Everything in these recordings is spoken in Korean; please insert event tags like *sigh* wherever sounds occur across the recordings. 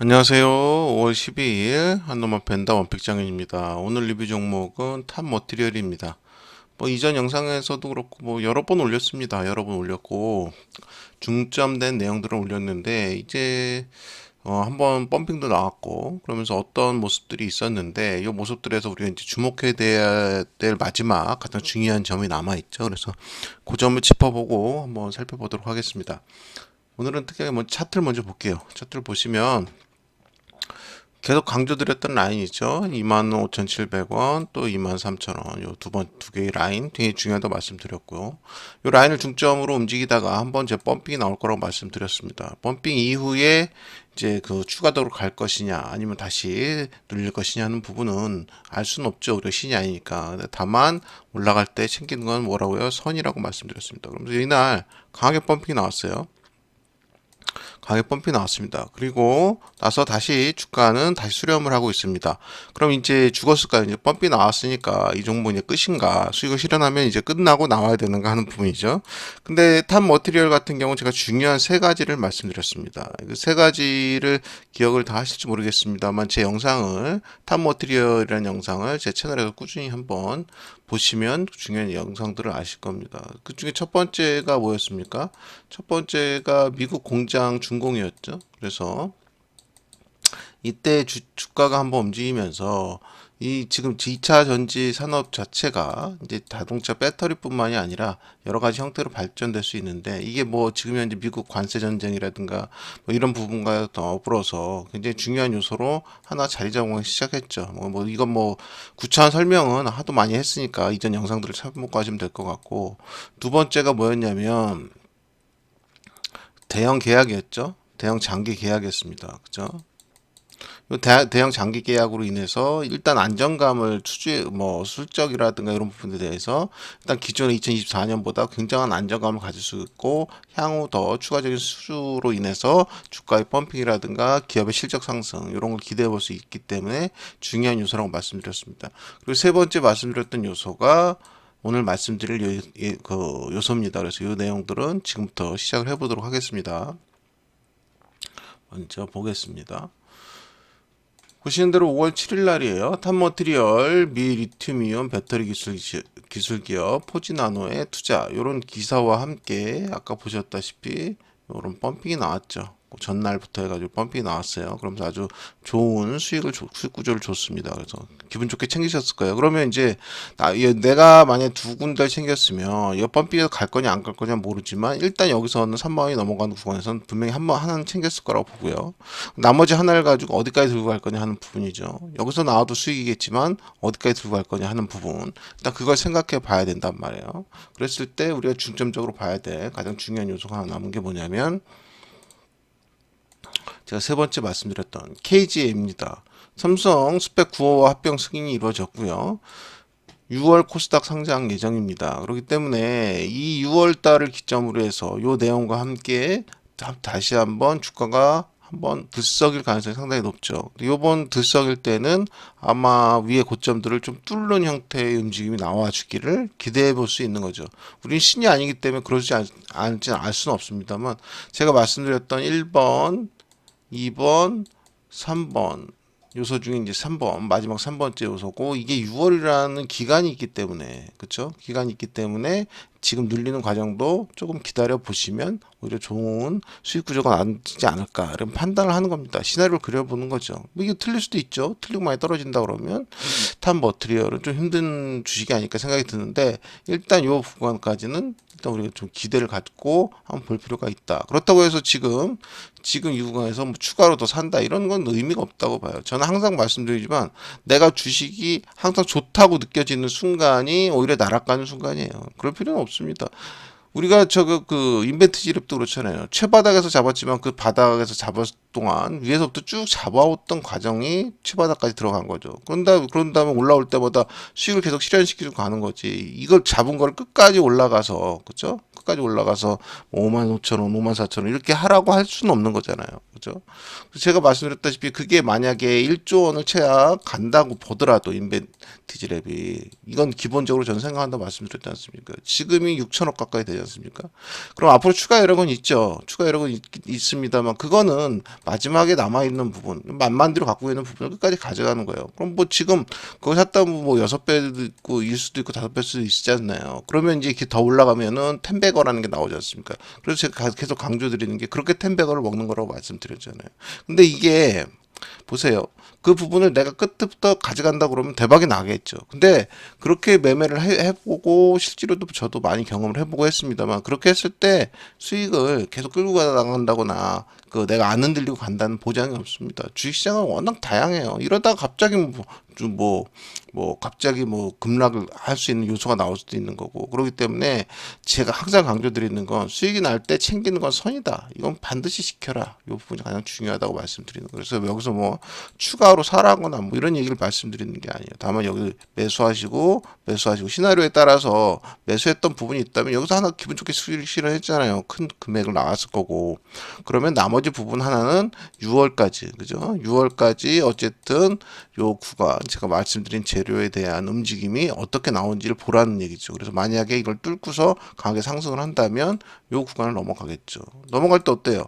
안녕하세요. 5월 12일 한노만 펜다 원픽장인입니다. 오늘 리뷰 종목은 탑 머티리얼입니다. 뭐 이전 영상에서도 그렇고 뭐 여러 번 올렸습니다. 여러 번 올렸고 중점된 내용들을 올렸는데 이제 어 한번 펌핑도 나왔고 그러면서 어떤 모습들이 있었는데 이 모습들에서 우리가 이제 주목해야 될 마지막 가장 중요한 점이 남아 있죠. 그래서 그 점을 짚어보고 한번 살펴보도록 하겠습니다. 오늘은 특히 뭐 차트를 먼저 볼게요. 차트를 보시면 계속 강조드렸던 라인이죠. 25,700원 또 23,000원 요 두 번 두 개의 라인 되게 중요하다고 말씀드렸고요. 요 라인을 중점으로 움직이다가 한번 제 펌핑이 나올 거라고 말씀드렸습니다. 펌핑 이후에 이제 그 추가적으로 갈 것이냐 아니면 다시 눌릴 것이냐 하는 부분은 알 수는 없죠. 우리가 신이 아니니까. 다만 올라갈 때 챙기는 건 뭐라고요? 선이라고 말씀드렸습니다. 그러면서 이날 강하게 펌핑이 나왔어요. 가격 펌핑 나왔습니다. 그리고 나서 다시 주가는 다시 수렴을 하고 있습니다. 그럼 이제 죽었을까요? 이제 펌핑 나왔으니까 이 종목 이제 끝인가? 수익을 실현하면 이제 끝나고 나와야 되는가 하는 부분이죠. 근데 탑 머티리얼 같은 경우 제가 중요한 세 가지를 말씀드렸습니다. 그 세 가지를 기억을 다 하실지 모르겠습니다만 제 영상을 탑 머티리얼이라는 영상을 제 채널에서 꾸준히 한번 보시면 중요한 영상들을 아실 겁니다. 그 중에 첫 번째가 뭐였습니까? 첫 번째가 미국 공장 준공이었죠. 그래서 이때 주, 주가가 한번 움직이면서 이 지금 2차 전지 산업 자체가 이제 자동차 배터리뿐만이 아니라 여러 가지 형태로 발전될 수 있는데 이게 뭐 지금 현재 미국 관세 전쟁이라든가 뭐 이런 부분과 더불어서 굉장히 중요한 요소로 하나 자리 잡기 시작했죠. 뭐, 뭐 이건 뭐 구차한 설명은 하도 많이 했으니까 이전 영상들을 참고 하시면 될 것 같고 두 번째가 뭐였냐면 대형 계약이었죠. 대형 장기 계약이었습니다. 그죠? 요 대, 대형 장기 계약으로 인해서 일단 안정감을 추지 뭐 술적이라든가 이런 부분에 대해서 일단 기존의 2024년보다 굉장한 안정감을 가질 수 있고 향후 더 추가적인 수주로 인해서 주가의 펌핑이라든가 기업의 실적 상승 이런 걸 기대해 볼 수 있기 때문에 중요한 요소라고 말씀드렸습니다. 그리고 세 번째 말씀드렸던 요소가 오늘 말씀드릴 요, 예, 그 요소입니다. 그래서 이 내용들은 지금부터 시작을 해보도록 하겠습니다. 먼저 보겠습니다. 보시는 대로 5월 7일 날이에요. 탑머트리얼 미 리튬이온 배터리 기술 기술 기업 포지나노의 투자 이런 기사와 함께 아까 보셨다시피 이런 펌핑이 나왔죠. 전날부터 해가지고 펌핑이 나왔어요. 그러면서 아주 좋은 수익을 수익 구조를 줬습니다. 그래서 기분 좋게 챙기셨을 거예요. 그러면 이제 나, 내가 만약 두 군데를 챙겼으면 이 펌핑에서 갈 거냐 안 갈 거냐 모르지만 일단 여기서는 3만 원이 넘어가는 구간에서는 분명히 한 번 하나는 챙겼을 거라고 보고요. 나머지 하나를 가지고 어디까지 들고 갈 거냐 하는 부분이죠. 여기서 나와도 수익이겠지만 어디까지 들고 갈 거냐 하는 부분 일단 그걸 생각해 봐야 된단 말이에요. 그랬을 때 우리가 중점적으로 봐야 될 가장 중요한 요소가 하나 남은 게 뭐냐면 제가 세 번째 말씀드렸던 KGA입니다. 삼성 스펙 9호와 합병 승인이 이루어졌고요. 6월 코스닥 상장 예정입니다. 그렇기 때문에 이 6월 달을 기점으로 해서 이 내용과 함께 다시 한번 주가가 한번 들썩일 가능성이 상당히 높죠. 이번 들썩일 때는 아마 위의 고점들을 좀 뚫는 형태의 움직임이 나와 주기를 기대해 볼 수 있는 거죠. 우리는 신이 아니기 때문에 그러지 않지 알 수는 없습니다만 제가 말씀드렸던 1번 2번, 3번 요소 중에 이제 3번 마지막 3번째 요소고 이게 6월이라는 기간이 있기 때문에 그렇죠? 기간이 있기 때문에 지금 눌리는 과정도 조금 기다려 보시면 오히려 좋은 수익 구조가 나지 않을까 이런 판단을 하는 겁니다. 시나리오를 그려보는 거죠. 뭐 이게 틀릴 수도 있죠. 틀리고 많이 떨어진다 그러면 탑 머트리얼은 좀 힘든 주식이 아닐까 생각이 드는데 일단 요 구간까지는 일단 우리가 좀 기대를 갖고 한번 볼 필요가 있다. 그렇다고 해서 지금 지금 이 구간에서 뭐 추가로 더 산다 이런 건 의미가 없다고 봐요. 저는 항상 말씀드리지만 내가 주식이 항상 좋다고 느껴지는 순간이 오히려 날아가는 순간이에요. 그럴 필요는 없습니다. 우리가 저거 그 인벤트 지 랩도 그렇잖아요. 최바닥에서 잡았지만 그 바닥에서 잡았 동안 위에서부터 쭉 잡아왔던 과정이 최바닥까지 들어간 거죠. 그런 다음 그런 다음에 올라올 때마다 수익을 계속 실현시키고 가는 거지. 이걸 잡은 걸 끝까지 올라가서 그죠? 끝까지 올라가서 뭐 5만 5천 원, 5만 4천 원 이렇게 하라고 할 수는 없는 거잖아요. 그죠? 제가 말씀드렸다시피 그게 만약에 1조 원을 채야 간다고 보더라도 인벤티지 랩이 이건 기본적으로 저는 생각한다 말씀드렸지 않습니까? 지금이 6천억 가까이 되지 않습니까? 그럼 앞으로 추가 여력은 있죠. 추가 여력은 있, 있습니다만 그거는 마지막에 남아 있는 부분, 만만 대로 갖고 있는 부분을 끝까지 가져가는 거예요. 그럼 뭐 지금 그거 샀다 뭐 여섯 배도 있고 일 수도 있고 다섯 배 수도 있잖아요. 그러면 이제 이렇게 더 올라가면은 텐 베거라는 게 나오지 않습니까? 그래서 제가 가- 계속 강조드리는 게 그렇게 텐베거를 먹는 거라고 말씀드렸잖아요. 근데 이게 보세요. 그 부분을 내가 끝부터 가져간다 그러면 대박이 나겠죠. 근데 그렇게 매매를 해, 해보고 실제로도 저도 많이 경험을 해보고 했습니다만 그렇게 했을 때 수익을 계속 끌고 가간다거나 그 내가 안 흔들리고 간다는 보장이 없습니다. 주식시장은 워낙 다양해요. 이러다가 갑자기 뭐, 좀 뭐, 뭐 갑자기 뭐 급락을 할 수 있는 요소가 나올 수도 있는 거고 그렇기 때문에 제가 항상 강조드리는 건 수익이 날 때 챙기는 건 선이다. 이건 반드시 지켜라. 이 부분이 가장 중요하다고 말씀드리는 거예요. 그래서 여기서 뭐 추가로 사라거나 뭐 이런 얘기를 말씀드리는 게 아니에요. 다만 여기 매수하시고 매수하시고 시나리오에 따라서 매수했던 부분이 있다면 여기서 하나 기분 좋게 수익을 실현했잖아요. 큰 금액을 나왔을 거고 그러면 나머지 부분 하나는 6월까지 그죠? 6월까지 어쨌든 요 구간 제가 말씀드린 재료 에 대한 움직임이 어떻게 나오는지를 보라는 얘기죠. 그래서 만약에 이걸 뚫고서 강하게 상승을 한다면 요 구간을 넘어가겠죠. 넘어갈 때 어때요?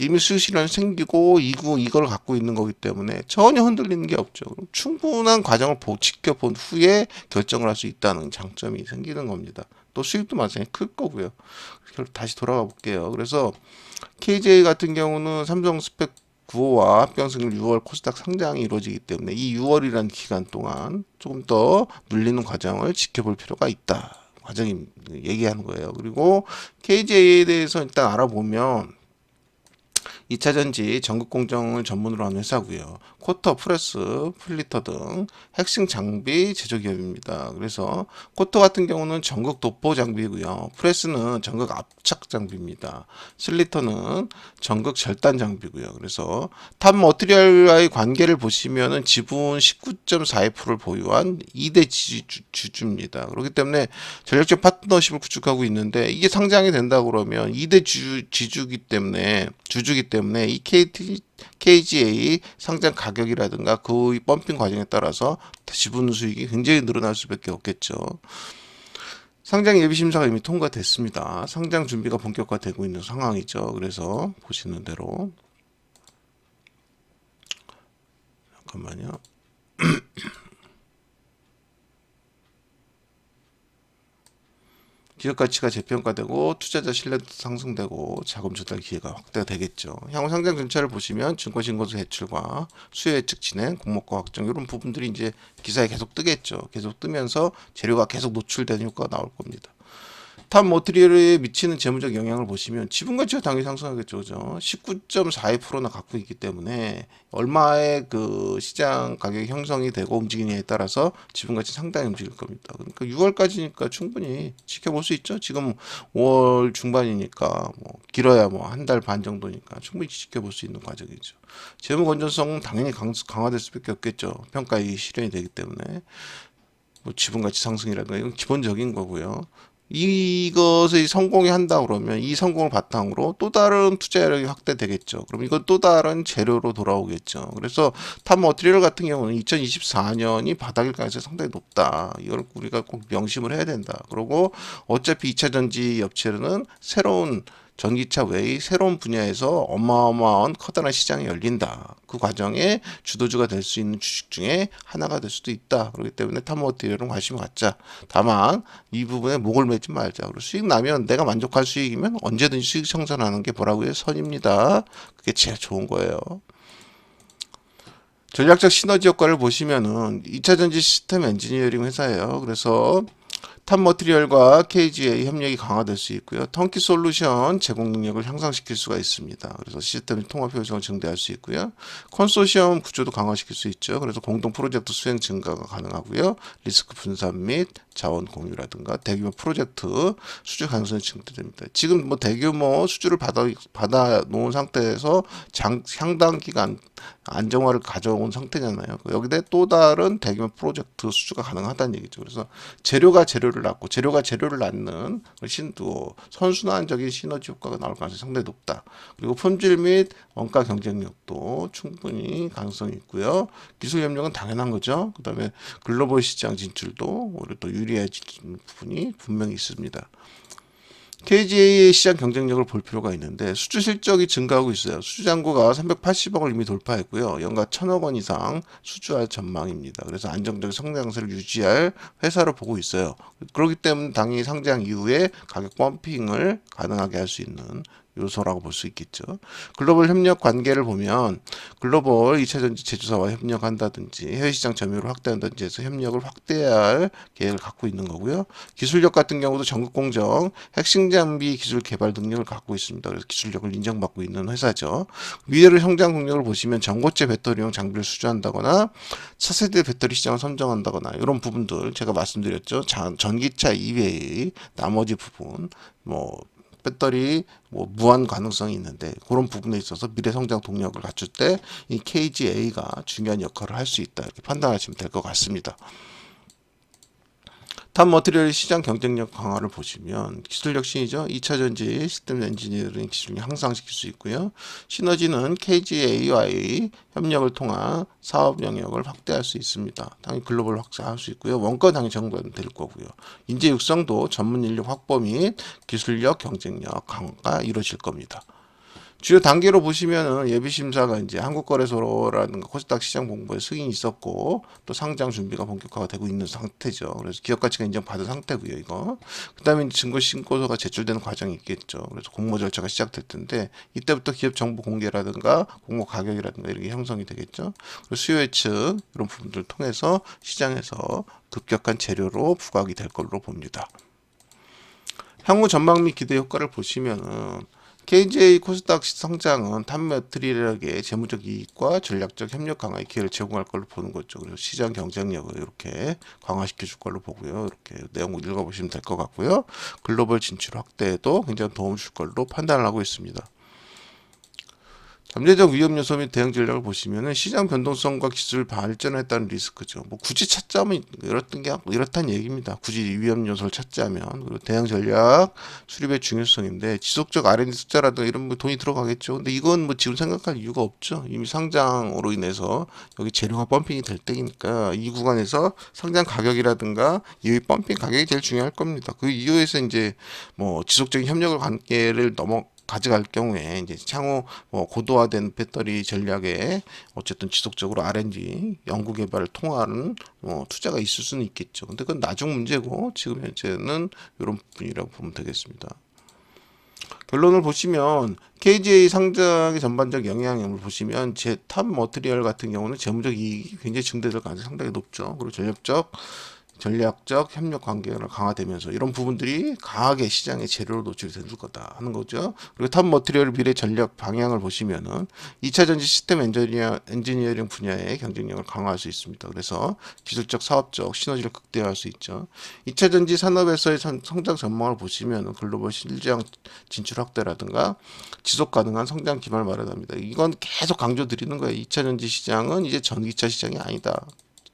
이미 실현이 생기고 이구 이걸 갖고 있는 거기 때문에 전혀 흔들리는 게 없죠. 충분한 과정을 보, 지켜본 후에 결정을 할 수 있다는 장점이 생기는 겁니다. 또 수익도 마찬가지 클 거고요. 다시 돌아가 볼게요. 그래서 KJ 같은 경우는 삼성 스펙 9호와 합병승일 6월 코스닥 상장이 이루어지기 때문에 이 6월이라는 기간 동안 조금 더 눌리는 과정을 지켜볼 필요가 있다. 과정이 얘기하는 거예요. 그리고 KJ에 대해서 일단 알아보면 2차 전지 전극 공정을 전문으로 하는 회사고요. 코터, 프레스, 플리터 등 핵심 장비 제조 기업입니다. 그래서 코터 같은 경우는 전극 도포 장비고요. 프레스는 전극 압착 장비입니다. 슬리터는 전극 절단 장비고요. 그래서 탑 머티리얼과의 관계를 보시면은 지분 19.42%를 보유한 2대 지주입니다. 그렇기 때문에 전략적 파트너십을 구축하고 있는데 이게 상장이 된다 그러면 2대 주, 지주기 때문에 주주기 때문에 이 KT KGA 상장 가격이라든가 그 펌핑 과정에 따라서 지분 수익이 굉장히 늘어날 수밖에 없겠죠. 상장 예비 심사가 이미 통과됐습니다. 상장 준비가 본격화되고 있는 상황이죠. 그래서 보시는 대로 잠깐만요. *clears throat* 기업 가치가 재평가되고 투자자 신뢰도 상승되고 자금 조달 기회가 확대가 되겠죠. 향후 상장 전체를 보시면 증권 신고서 제출과 수요 예측 진행, 공모가 확정 이런 부분들이 이제 기사에 계속 뜨겠죠. 계속 뜨면서 재료가 계속 노출되는 효과가 나올 겁니다. 탑 머티리얼에 미치는 재무적 영향을 보시면 지분 가치가 당연히 상승하겠죠. 그죠? 19.42%나 갖고 있기 때문에 얼마의 그 시장 가격이 형성이 되고 움직이냐에 따라서 지분 가치 상당히 움직일 겁니다. 그러니까 6월까지니까 충분히 지켜볼 수 있죠. 지금 5월 중반이니까 뭐 길어야 뭐 한 달 반 정도니까 충분히 지켜볼 수 있는 과정이죠. 재무 건전성은 당연히 강, 강화될 수밖에 없겠죠. 평가이 실현이 되기 때문에 뭐 지분 가치 상승이라든가 이건 기본적인 거고요. 이것의 성공이 한다 그러면 이 성공을 바탕으로 또 다른 투자력이 확대되겠죠. 그럼 이건 또 다른 재료로 돌아오겠죠. 그래서 탑 머티리얼 같은 경우는 2024년이 바닥일 가능성이 상당히 높다. 이걸 우리가 꼭 명심을 해야 된다. 그리고 어차피 2차 전지 업체는 새로운 전기차 외의 새로운 분야에서 어마어마한 커다란 시장이 열린다. 그 과정에 주도주가 될 수 있는 주식 중에 하나가 될 수도 있다. 그렇기 때문에 탑머티리얼은 관심을 갖자. 다만 이 부분에 목을 매지 말자. 그리고 수익 나면 내가 만족할 수익이면 언제든지 수익 청산하는 게 뭐라고요? 선입니다. 그게 제일 좋은 거예요. 전략적 시너지 효과를 보시면은 2차 전지 시스템 엔지니어링 회사예요. 그래서 탑 머티리얼과 KGA 협력이 강화될 수 있고요. 턴키 솔루션 제공 능력을 향상시킬 수가 있습니다. 그래서 시스템 통합 효율성을 증대할 수 있고요. 컨소시엄 구조도 강화시킬 수 있죠. 그래서 공동 프로젝트 수행 증가가 가능하고요. 리스크 분산 및 자원 공유라든가 대규모 프로젝트 수주 가능성이 증대됩니다. 지금 뭐 대규모 수주를 받아 받아 놓은 상태에서 장, 상당 기간 안정화를 가져온 상태잖아요. 여기에 또 다른 대규모 프로젝트 수주가 가능하다는 얘기죠. 그래서 재료가 재료를 재료를 낳고 재료가 재료를 낳는 신도 선순환적인 시너지 효과가 나올 가능성이 상당히 높다. 그리고 품질 및 원가 경쟁력도 충분히 가능성이 있고요. 기술 협력은 당연한 거죠. 그다음에 글로벌 시장 진출도 오히려 또 유리해지는 부분이 분명히 있습니다. KGA의 시장 경쟁력을 볼 필요가 있는데 수주 실적이 증가하고 있어요. 수주 잔고가 380억을 이미 돌파했고요. 연간 1천억 원 이상 수주할 전망입니다. 그래서 안정적인 성장세를 유지할 회사로 보고 있어요. 그렇기 때문에 당연히 상장 이후에 가격 펌핑을 가능하게 할 수 있는 요소라고 볼 수 있겠죠. 글로벌 협력 관계를 보면 글로벌 2차 전지 제조사와 협력한다든지 해외 시장 점유율을 확대한다든지 해서 협력을 확대해야 할 계획을 갖고 있는 거고요. 기술력 같은 경우도 전국 공정, 핵심 장비 기술 개발 능력을 갖고 있습니다. 그래서 기술력을 인정받고 있는 회사죠. 미래의 성장 능력을 보시면 전고체 배터리용 장비를 수주한다거나 차세대 배터리 시장을 선정한다거나 이런 부분들 제가 말씀드렸죠. 자- 전기차 이외의 나머지 부분 뭐 배터리 뭐 무한 가능성이 있는데 그런 부분에 있어서 미래 성장 동력을 갖출 때 이 KGA가 중요한 역할을 할 수 있다 이렇게 판단하시면 될 것 같습니다. 탑 머티리얼 시장 경쟁력 강화를 보시면 기술력 신이죠. 2차 전지 시스템 엔지니어링 기술력 향상시킬 수 있고요. 시너지는 KGA와의 협력을 통한 사업 영역을 확대할 수 있습니다. 당연히 글로벌 확장할 수 있고요. 원가 정부가 될 거고요. 인재 육성도 전문 인력 확보 및 기술력 경쟁력 강화가 이루어질 겁니다. 주요 단계로 보시면은 예비 심사가 이제 한국거래소라든가 코스닥 시장 공부에 승인이 있었고 또 상장 준비가 본격화가 되고 있는 상태죠. 그래서 기업 가치가 인정받은 상태고요, 이거. 그다음에 증거 신고서가 제출되는 과정이 있겠죠. 그래서 공모 절차가 시작될 텐데 이때부터 기업 정보 공개라든가 공모 가격이라든가 이런 게 형성이 되겠죠. 그리고 수요 예측 이런 부분들을 통해서 시장에서 급격한 재료로 부각이 될 걸로 봅니다. 향후 전망 및 기대 효과를 보시면은 KJ 코스닥 성장은 탑매트리얼에게 재무적 이익과 전략적 협력 강화의 기회를 제공할 걸로 보는 거죠. 그리고 시장 경쟁력을 이렇게 강화시켜 줄 걸로 보고요. 이렇게 내용을 읽어보시면 될 것 같고요. 글로벌 진출 확대에도 굉장히 도움을 줄 걸로 판단을 하고 있습니다. 잠재적 위험 요소 및 대응 전략을 보시면은 시장 변동성과 기술 발전에 따른 리스크죠. 뭐 굳이 찾자면 이렇던 게 이렇다는 얘기입니다. 굳이 위험 요소를 찾자면 그리고 대응 전략 수립의 중요성인데 지속적 R&D 숫자라든가 이런 뭐 돈이 들어가겠죠. 근데 이건 뭐 지금 생각할 이유가 없죠. 이미 상장으로 인해서 여기 재료가 펌핑이 될 때니까 이 구간에서 상장 가격이라든가 이 펌핑 가격이 제일 중요할 겁니다. 그 이후에서 이제 뭐 지속적인 협력을 관계를 넘어 가져갈 경우에 이제 향후 뭐 고도화된 배터리 전략에 어쨌든 지속적으로 R&D 연구 개발을 통하는 뭐 투자가 있을 수는 있겠죠. 근데 그건 나중 문제고 지금 현재는 이런 부분이라고 보면 되겠습니다. 결론을 보시면 KGA 상장의 전반적 영향을 보시면 제탑 머티리얼 같은 경우는 재무적 이익이 굉장히 증대될 가능성이 상당히 높죠. 그리고 전략적 전략적 협력 관계가 강화되면서 이런 부분들이 강하게 시장의 재료로 노출이 될 거다 하는 거죠. 그리고 탑 머티리얼 미래 전략 방향을 보시면은 2차 전지 시스템 엔지니어, 엔지니어링 분야의 경쟁력을 강화할 수 있습니다. 그래서 기술적 사업적 시너지를 극대화할 수 있죠. 2차 전지 산업에서의 선- 성장 전망을 보시면 글로벌 시장 진출 확대라든가 지속 가능한 성장 기반을 마련합니다. 이건 계속 강조 드리는 거예요. 2차 전지 시장은 이제 전기차 시장이 아니다.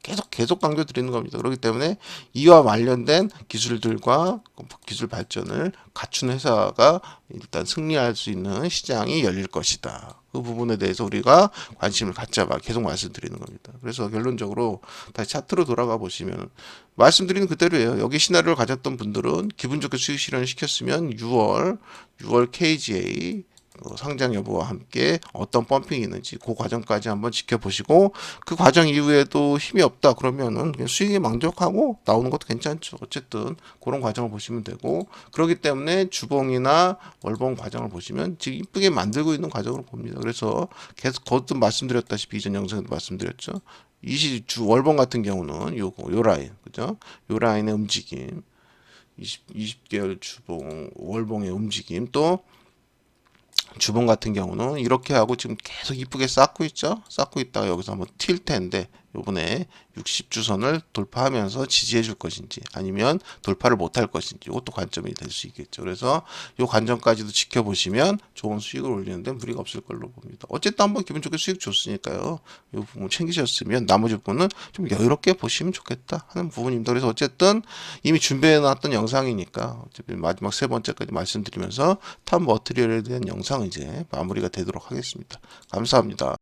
계속 계속 강조 드리는 겁니다. 그렇기 때문에 이와 관련된 기술들과 기술 발전을 갖춘 회사가 일단 승리할 수 있는 시장이 열릴 것이다. 그 부분에 대해서 우리가 관심을 갖자 봐 계속 말씀드리는 겁니다. 그래서 결론적으로 다시 차트로 돌아가 보시면 말씀드리는 그대로예요. 여기 시나리오를 가졌던 분들은 기분 좋게 수익 실현을 시켰으면 6월 6월 KGA 어, 상장 여부와 함께 어떤 펌핑이 있는지 그 과정까지 한번 지켜보시고 그 과정 이후에도 힘이 없다 그러면은 수익에 만족하고 나오는 것도 괜찮죠. 어쨌든 그런 과정을 보시면 되고 그렇기 때문에 주봉이나 월봉 과정을 보시면 지금 이쁘게 만들고 있는 과정으로 봅니다. 그래서 계속 거듭 말씀드렸다시피 이전 영상에도 말씀드렸죠. 이시주 월봉 같은 경우는 요거 요 라인 그죠? 요 라인의 움직임 20, 20개월 주봉 월봉의 움직임 또 주봉 같은 경우는 이렇게 하고 지금 계속 이쁘게 쌓고 있죠. 쌓고 있다가 여기서 한번 튈 텐데 요번에 60주선을 돌파하면서 지지해 줄 것인지 아니면 돌파를 못할 것인지 이것도 관점이 될 수 있겠죠. 그래서 요 관점까지도 지켜보시면 좋은 수익을 올리는데 무리가 없을 걸로 봅니다. 어쨌든 한번 기분 좋게 수익 줬으니까요. 요 부분 챙기셨으면 나머지 부분은 좀 여유롭게 보시면 좋겠다 하는 부분입니다. 그래서 어쨌든 이미 준비해 놨던 영상이니까 어차피 마지막 세 번째까지 말씀드리면서 탑 머티리얼에 대한 영상 이제 마무리가 되도록 하겠습니다. 감사합니다.